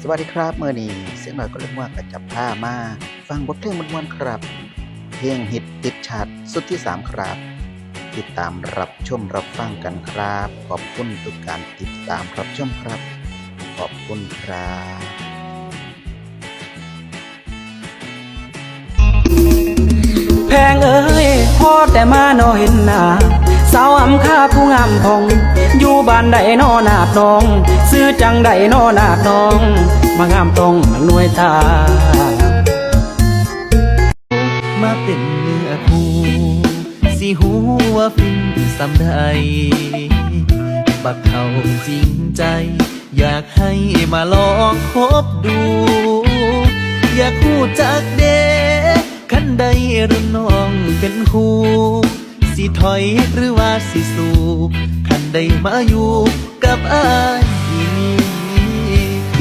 สวัสดีครับเมื่อนี้เสียงหน่อยก็เรียกว่ากัจับผ้ามา ฟังบทเพลงมวนๆครับ เพลงฮิตติดชาติสุดที่ 3 ครับ ติดตามรับชมรับฟังกันครับ ขอบคุณทุกการติดตามรับชมครับ ขอบคุณครับแพงเอ้ยพ่อแต่มาโนเห็นหน้า สาวอำค่าผู้งามทอง อยู่บ้านใดนอนาดน้อง ซื้อจังใดนอนาดน้อง มางามตรงหน่วยตา มาเป็นเนื้อคู่สิหูว่าฟินสำใดบักเขาจริงใจ อยากให้มาลองคบดู อยากคู่จักเดคันใดรุ่นน้องเป็นคู่ สิถอยหรือว่าสิสู้คันใดมาอยู่กับอาย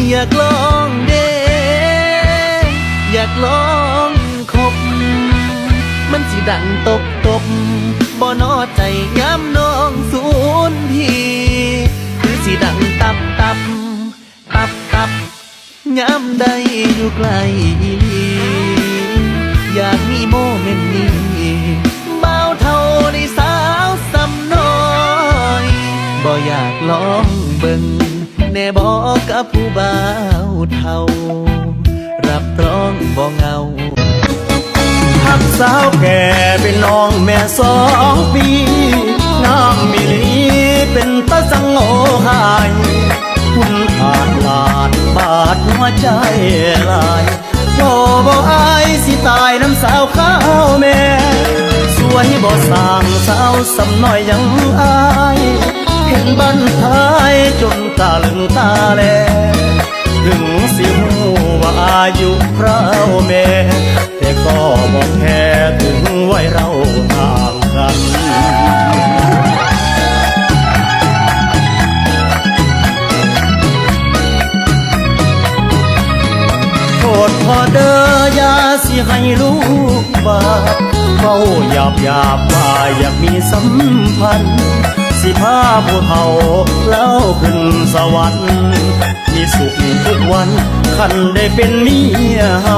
อยากลองเดอยากลองคบ มันสิดังตบตบบ่นอใจย้ำน้องสูนพี่คือสิดังตับตับตับตับย้ำได้อยู่ไกล อยากมีโมเมนต์นี้ อยากลองเบิ่งแน่บอกกับผู้บ่าวเท่า รับรองบ่เงาทักสาวแก่เป็นน้องแม่สองปีงามมิลีเป็นตาสังโอหายคุณขาดลาดบาดหัวใจลายโอบ่อายสิตายน้ำสาวข้าวแม่ สวยบ่สางสาวสำน้อยยังอาย เห็นบันทายจนตาลึงตาแล ถึงสิหูว่าอายุคราวแม่ แต่ก็บอกแค่ถึงไว้เราห่างกันโทษพอเด้อยาสิให้ลูกบาเฝ้าหยาบหยาบว่าอยากมีสัมพันธ์ สิพาผู้เฒ่าแล้วขึ้นสวรรค์มีสุขทุกวันคันได้เป็นเมียเฮา